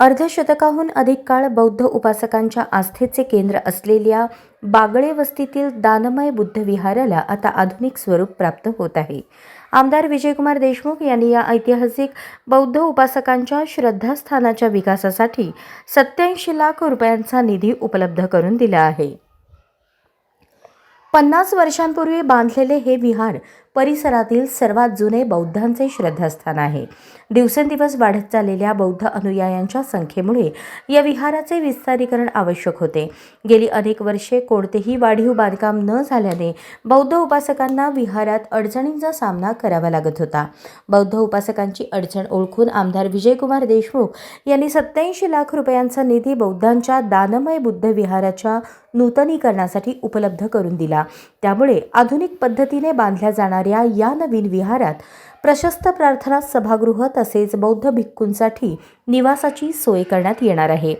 अर्धशतकाहून अधिक काळ बौद्ध उपासकांच्या आस्थेचे केंद्र असलेल्या बागळे वस्तीतील दानमय बुद्ध विहाराला आता आधुनिक स्वरूप प्राप्त होत आहे. आमदार विजयकुमार देशमुख यांनी या ऐतिहासिक बौद्ध उपासकांच्या श्रद्धास्थानाच्या विकासासाठी सत्याऐंशी लाख रुपयांचा निधी उपलब्ध करून दिला आहे. पन्नास वर्षांपूर्वी बांधलेले हे विहार परिसरातील सर्वात जुने बौद्धांचे श्रद्धास्थान आहे. दिवसेंदिवस वाढत चाललेल्या बौद्ध अनुयायांच्या संख्येमुळे या विहाराचे विस्तारीकरण आवश्यक होते. गेली अनेक वर्षे कोणतेही वाढीव बांधकाम न झाल्याने बौद्ध उपासकांना विहारात अडचणींचा सामना करावा लागत होता. बौद्ध उपासकांची अडचण ओळखून आमदार विजयकुमार देशमुख यांनी सत्याऐंशी लाख रुपयांचा निधी बौद्धांच्या दानमय बुद्ध विहाराच्या नूतनीकरणासाठी उपलब्ध करून दिला. त्यामुळे आधुनिक पद्धतीने बांधल्या जाणाऱ्या या नवीन विहारात प्रशस्त प्रार्थना सभागृह तसेच बौद्ध भिक्खूंसाठी निवासाची सोय करण्यात येणार आहे.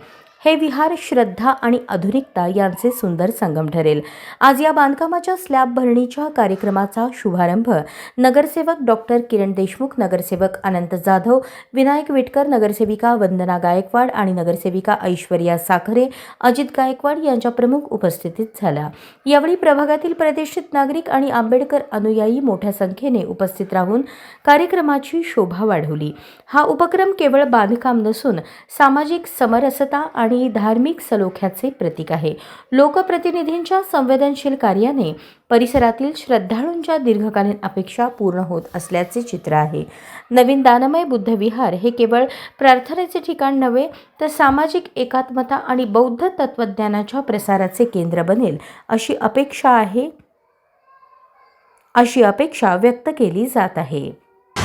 हे विहार श्रद्धा आणि आधुनिकता यांचे सुंदर संगम ठरेल. आज या बांधकामाच्या स्लॅब भरणीच्या कार्यक्रमाचा शुभारंभ नगरसेवक डॉक्टर किरण देशमुख नगरसेवक अनंत जाधव विनायक विटकर नगरसेविका वंदना गायकवाड आणि नगरसेविका ऐश्वर्या साखरे अजित गायकवाड यांच्या प्रमुख उपस्थितीत झाला. यावेळी प्रभागातील प्रतिष्ठित नागरिक आणि आंबेडकर अनुयायी मोठ्या संख्येने उपस्थित राहून कार्यक्रमाची शोभा वाढवली. हा उपक्रम केवळ बांधकाम नसून सामाजिक समरसता आणि धार्मिक सलोख्याचे प्रतीक आहे. लोकप्रतिनिधींच्या संवेदनशील कार्याने परिसरातील श्रद्धाळूंच्या दीर्घकालीन अपेक्षा पूर्ण होत असल्याचे चित्र आहे. नवीन दानमय बुद्धविहार हे केवळ प्रार्थनेचे ठिकाण नव्हे तर सामाजिक एकात्मता आणि बौद्ध तत्त्वज्ञानाच्या प्रसाराचे केंद्र बनेल अशी अपेक्षा आहे अशी अपेक्षा व्यक्त केली जात आहे.